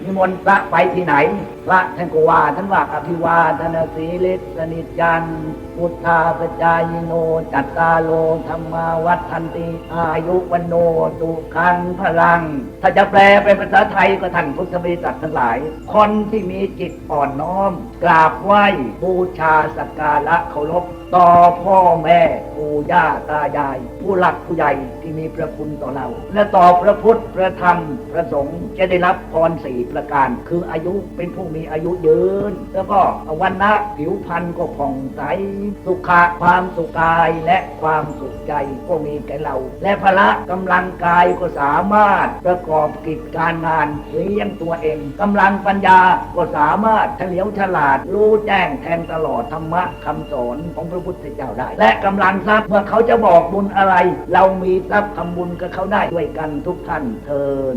นิมนต์พระไปที่ไหน พระท่านก็ว่าท่านว่าอภิวาทนาสีลิสนิจันพุทธาปจายโน จัตตาโลธรรมาวัฒนติ อายุวันโนตุคังพลัง ถ้าจะแปลเป็นภาษาไทยก็ท่านพุทธบริษัททั้งหลาย คนที่มีจิตอ่อนน้อม กราบไหว้บูชาสักการะเคารพต่อพ่อแม่ปู่ย่าตายาย ผู้หลักผู้ใหญ่ที่มีพระคุณต่อเรา และต่อพระพุทธพระธรรมพระสงฆ์จะได้รับพรสีประการ คืออายุเป็นผู้มีอายุยืน แล้วก็วันนะผิวพรรณก็ผ่องใสสุขะความสุขกายและความสุขใจก็มีแก่เรา และพละกำลังกายก็สามารถประกอบกิจการงานเลี้ยงตัวเองกำลังปัญญาก็สามารถเฉลียวฉลาด รู้แจ้งแทงตลอดธรรมะคำสอนของพระพุทธเจ้าได้ และกำลังทรัพย์เมื่อเขาจะบอกบุญอะไร เรามีทรัพย์ทำบุญกับเขาได้ด้วยกันทุกท่านเทิน